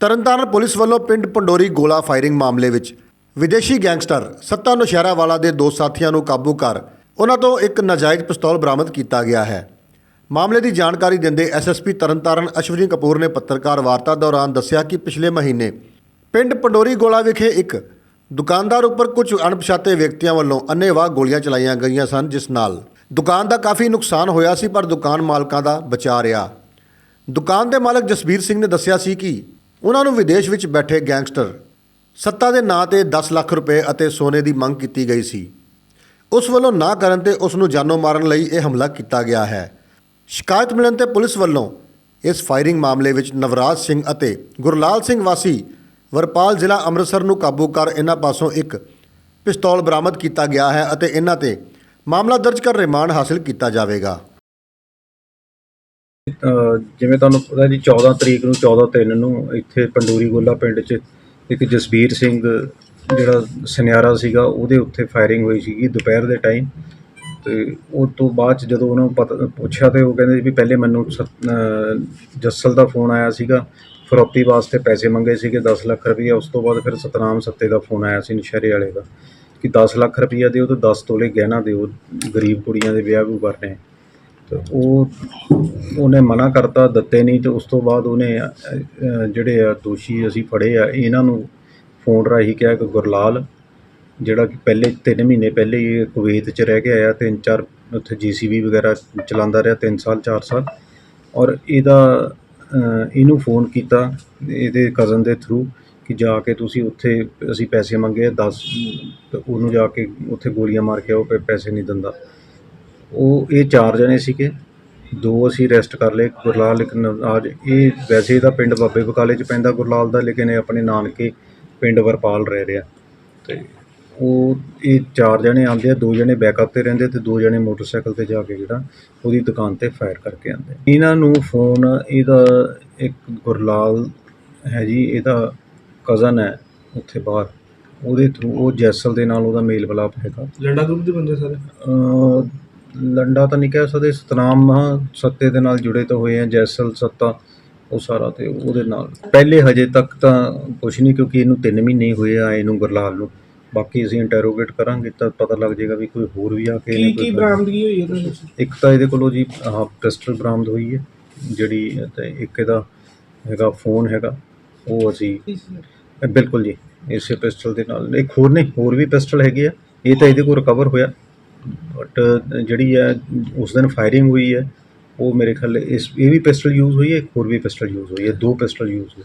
Tarn Taran police ਵੱਲੋਂ ਪਿੰਡ ਪੰਡੋਰੀ ਗੋਲਾ ਫਾਇਰਿੰਗ ਮਾਮਲੇ ਵਿੱਚ ਵਿਦੇਸ਼ੀ ਗੈਂਗਸਟਰ ਸੱਤਾ ਨੌਸ਼ਹਿਰਾ ਵਾਲਾ ਦੇ ਦੋ ਸਾਥੀਆਂ ਨੂੰ ਕਾਬੂ ਕਰ ਉਹਨਾਂ ਤੋਂ ਇੱਕ ਨਾਜਾਇਜ਼ ਪਿਸਤੌਲ ਬਰਾਮਦ ਕੀਤਾ ਗਿਆ ਹੈ। ਮਾਮਲੇ ਦੀ ਜਾਣਕਾਰੀ ਦਿੰਦੇ ਐਸਐਸਪੀ ਤਰਨਤਾਰਨ ਅਸ਼ਵਨੀ ਕਪੂਰ ਨੇ ਪੱਤਰਕਾਰ ਵਾਰਤਾ ਦੌਰਾਨ ਦੱਸਿਆ ਕਿ ਪਿਛਲੇ ਮਹੀਨੇ ਪਿੰਡ ਪੰਡੋਰੀ ਗੋਲਾ ਵਿਖੇ ਇੱਕ ਦੁਕਾਨਦਾਰ ਉੱਪਰ ਕੁਝ ਅਣਪਛਾਤੇ ਵਿਅਕਤੀਆਂ ਵੱਲੋਂ ਅੰਨ੍ਹੇਵਾਹ ਗੋਲੀਆਂ ਚਲਾਈਆਂ ਗਈਆਂ ਸਨ, ਜਿਸ ਨਾਲ ਦੁਕਾਨ ਦਾ ਕਾਫੀ ਨੁਕਸਾਨ ਹੋਇਆ ਸੀ, ਪਰ ਦੁਕਾਨ ਮਾਲਕਾਂ ਦਾ ਬਚਾ ਰਿਹਾ। ਦੁਕਾਨ ਦੇ ਮਾਲਕ ਜਸਬੀਰ ਸਿੰਘ ਨੇ ਦੱਸਿਆ ਸੀ ਕਿ ਉਹਨਾਂ ਨੂੰ ਵਿਦੇਸ਼ ਵਿੱਚ ਬੈਠੇ ਗੈਂਗਸਟਰ ਸੱਤਾ ਦੇ ਨਾਂ ਤੇ 10 ਲੱਖ ਰੁਪਏ ਅਤੇ ਸੋਨੇ ਦੀ ਮੰਗ ਕੀਤੀ ਗਈ ਸੀ। ਉਸ ਵੱਲੋਂ ਨਾ ਕਰਨ ਤੇ ਉਸ ਨੂੰ ਜਾਨੋਂ ਮਾਰਨ ਲਈ ਇਹ ਹਮਲਾ ਕੀਤਾ ਗਿਆ ਹੈ। ਸ਼ਿਕਾਇਤ ਮਿਲਣ ਤੇ ਪੁਲਿਸ ਵੱਲੋਂ ਇਸ ਫਾਇਰਿੰਗ ਮਾਮਲੇ ਵਿੱਚ ਨਵਰਾਜ ਸਿੰਘ ਅਤੇ ਗੁਰਲਾਲ ਸਿੰਘ ਵਾਸੀ ਵਰਪਾਲ ਜ਼ਿਲ੍ਹਾ ਅੰਮ੍ਰਿਤਸਰ ਨੂੰ ਕਾਬੂ ਕਰ ਇਹਨਾਂ ਪਾਸੋਂ ਇੱਕ ਪਿਸਤੌਲ ਬਰਾਮਦ ਕੀਤਾ ਗਿਆ ਹੈ ਅਤੇ ਇਹਨਾਂ ਤੇ ਮਾਮਲਾ ਦਰਜ ਕਰ ਰਿਮਾਂਡ ਹਾਸਲ ਕੀਤਾ ਜਾਵੇਗਾ। ਜਿਵੇਂ ਤੁਹਾਨੂੰ ਪਤਾ ਜੀ 14 ਤਰੀਕ ਨੂੰ 14 ਤਿੰਨ ਨੂੰ ਇੱਥੇ ਪੰਡੂਰੀ ਗੋਲਾ ਪਿੰਡ 'ਚ ਇੱਕ ਜਸਬੀਰ ਸਿੰਘ ਜਿਹੜਾ ਸੁਨਿਆਰਾ ਸੀਗਾ, ਉਹਦੇ ਉੱਤੇ ਫਾਇਰਿੰਗ ਹੋਈ ਸੀਗੀ ਦੁਪਹਿਰ ਦੇ ਟਾਈਮ ਤੇ ਉਹ ਤੋਂ ਬਾਅਦ 'ਚ ਜਦੋਂ ਉਹਨਾਂ ਨੂੰ ਪਤਾ ਪੁੱਛਿਆ ਤੇ ਉਹ ਕਹਿੰਦੇ ਵੀ ਪਹਿਲੇ ਮੈਨੂੰ ਸਤ- ਜੱਸਲ ਦਾ ਫੋਨ ਆਇਆ ਸੀਗਾ, ਫਰੋਤੀ ਵਾਸਤੇ ਪੈਸੇ ਮੰਗੇ ਸੀਗੇ 10 ਲੱਖ ਰੁਪਈਆ, ਉਸ ਤੋਂ ਬਾਅਦ ਫਿਰ ਸਤਨਾਮ ਸੱਤੇ ਦਾ ਫੋਨ ਆਇਆ ਸੀ ਨਸ਼ਹਿਰੇ ਵਾਲੇ ਦਾ ਕਿ 10 ਲੱਖ ਰੁਪਈਆ ਦਿਓ ਤੇ 10 ਤੋਲੇ ਗਹਿਣਾ ਦਿਓ, ਗਰੀਬ ਕੁੜੀਆਂ ਦੇ ਵਿਆਹ ਵੀ ਕਰਨੇ ਤੇ ਉਹ ਉਹਨੇ ਮਨਾ ਕਰਤਾ ਦਿੱਤੇ ਨਹੀਂ ਤੇ ਉਸ ਤੋਂ ਬਾਅਦ ਉਹਨੇ ਅ, ਜਿਹੜੇ ਆ ਦੋਸ਼ੀ ਅਸੀਂ ਫੜੇ ਆ ਇਹਨਾਂ ਨੂੰ ਫੋਨ ਰਾਹੀਂ ਕਿਹਾ ਕਿ ਗੁਰਲਾਲ ਜਿਹੜਾ ਕਿ ਪਹਿਲੇ 3 ਮਹੀਨੇ ਪਹਿਲੇ ਹੀ ਇਹ ਕੁਵੈਤ 'ਚ ਰਹਿ ਕੇ ਆਇਆ ਤਿੰਨ ਚਾਰ ਉੱਥੇ ਜੀਸੀਬੀ ਵਗੈਰਾ ਚਲਾਉਂਦਾ ਰਿਹਾ 3 ਸਾਲ 4 ਸਾਲ। ਔਰ ਇਹਦਾ ਅ, ਇਹਨੂੰ ਫੋਨ ਕੀਤਾ ਇਹਦੇ ਕਜ਼ਨ ਦੇ ਥਰੂ ਕਿ ਜਾ ਕੇ ਤੁਸੀਂ ਉੱਥੇ ਅਸੀਂ ਪੈਸੇ ਮੰਗੇ ਆ 10 ਤੇ ਉਹਨੂੰ ਜਾ ਕੇ ਉੱਥੇ ਗੋਲੀਆਂ ਮਾਰ ਕੇ ਉਹ ਪੈਸੇ ਨਹੀਂ ਦਿੰਦਾ। ਉਹ ਇਹ ਚਾਰ ਜਣੇ ਸੀਗੇ। ਦੋ ਅਸੀਂ ਅਰੈਸਟ ਕਰ ਲਏ ਗੁਰਲਾਲ ਇੱਕ ਨਵਾਜ ਇਹ ਵੈਸੇ ਇਹਦਾ ਪਿੰਡ ਬਾਬੇ ਬਕਾਲੇ 'ਚ ਪੈਂਦਾ ਗੁਰਲਾਲ ਦਾ ਲੇਕਿਨ ਇਹ ਆਪਣੇ ਨਾਨਕੇ ਪਿੰਡ ਵਰਪਾਲ ਰਹਿ ਰਿਹਾ। ਤੇ ਉਹ ਇਹ ਚਾਰ ਜਣੇ ਆਉਂਦੇ ਆ ਦੋ ਜਣੇ ਬੈਕਅਪ ਤੇ ਰਹਿੰਦੇ ਤੇ ਦੋ ਜਣੇ ਮੋਟਰਸਾਈਕਲ ਤੇ ਜਾ ਕੇ ਜਿਹੜਾ ਉਹਦੀ ਦੁਕਾਨ ਤੇ ਫਾਇਰ ਕਰਕੇ ਆਉਂਦੇ। ਇਹਨਾਂ ਨੂੰ ਫੋਨ ਇਹਦਾ ਇੱਕ ਗੁਰਲਾਲ ਹੈ ਜੀ ਇਹਦਾ ਕਜ਼ਨ ਹੈ ਉੱਥੇ ਬਾਹਰ। ਉਹਦੇ ਥਰੂ ਉਹ ਜੈਸਲ ਦੇ ਨਾਲ ਉਹਦਾ ਮੇਲ ਮਿਲਾਪ ਹੈਗਾ। ਲੰਡਾ ਗਰੁੱਪ ਦੇ ਬੰਦੇ ਸਾਰੇ? ਲੰਡਾ ਤਾਂ ਨਹੀਂ ਕਹਿ ਸਕਦੇ ਸਤਨਾਮ ਸੱਤੇ ਦੇ ਨਾਲ ਜੁੜੇ ਤਾਂ ਹੋਏ ਆ ਜੈਸਲ ਸੱਤਾ ਉਹ ਸਾਰਾ ਤੇ ਉਹਦੇ ਨਾਲ। ਪਹਿਲੇ ਹਜੇ ਤੱਕ ਤਾਂ ਕੁਝ ਨਹੀਂ ਕਿਉਂਕਿ ਇਹਨੂੰ 3 ਮਹੀਨੇ ਹੋਏ ਆ ਇਹਨੂੰ ਗੁਰਲਾਲ ਨੂੰ। ਬਾਕੀ ਅਸੀਂ ਇੰਟਰੋਗੇਟ ਕਰਾਂਗੇ ਤਾਂ ਪਤਾ ਲੱਗ ਜਾਏਗਾ ਵੀ ਕੋਈ ਹੋਰ ਵੀ ਆ ਕੇ ਕੀ ਕੀ ਬਰਾਮਦਗੀ ਹੋਈ ਇਹਦੇ ਵਿੱਚ? ਇੱਕ ਤਾਂ ਇਹਦੇ ਕੋਲੋਂ ਜੀ ਆਹ ਪਿਸਟਲ ਬਰਾਮਦ ਹੋਈ ਹੈ ਜਿਹੜੀ ਤੇ ਇੱਕ ਇਹਦਾ ਹੈਗਾ ਫੋਨ ਹੈਗਾ ਉਹ ਅਸੀਂ ਬਿਲਕੁਲ ਜੀ ਇਸੇ ਪਿਸਟਲ ਦੇ ਨਾਲ। ਇੱਕ ਹੋਰ ਨਹੀਂ ਹੋਰ ਵੀ ਪਿਸਟਲ ਹੈਗੇ ਆ ਇਹ ਤਾਂ ਇਹਦੇ ਕੋਲ ਰਿਕਵਰ ਹੋਇਆ। ਬਟ ਜਿਹੜੀ ਹੈ ਉਸ ਦਿਨ ਫਾਇਰਿੰਗ ਹੋਈ ਹੈ ਉਹ ਮੇਰੇ ਖਿਆਲ ਇਸ, ਇਹ ਵੀ ਪਿਸਟਲ ਯੂਜ਼ ਹੋਈ ਹੈ ਇੱਕ ਹੋਰ ਵੀ ਪਿਸਟਲ ਯੂਜ਼ ਹੋਈ ਹੈ ਦੋ ਪਿਸਟਲ ਯੂਜ਼ ਹੋਈ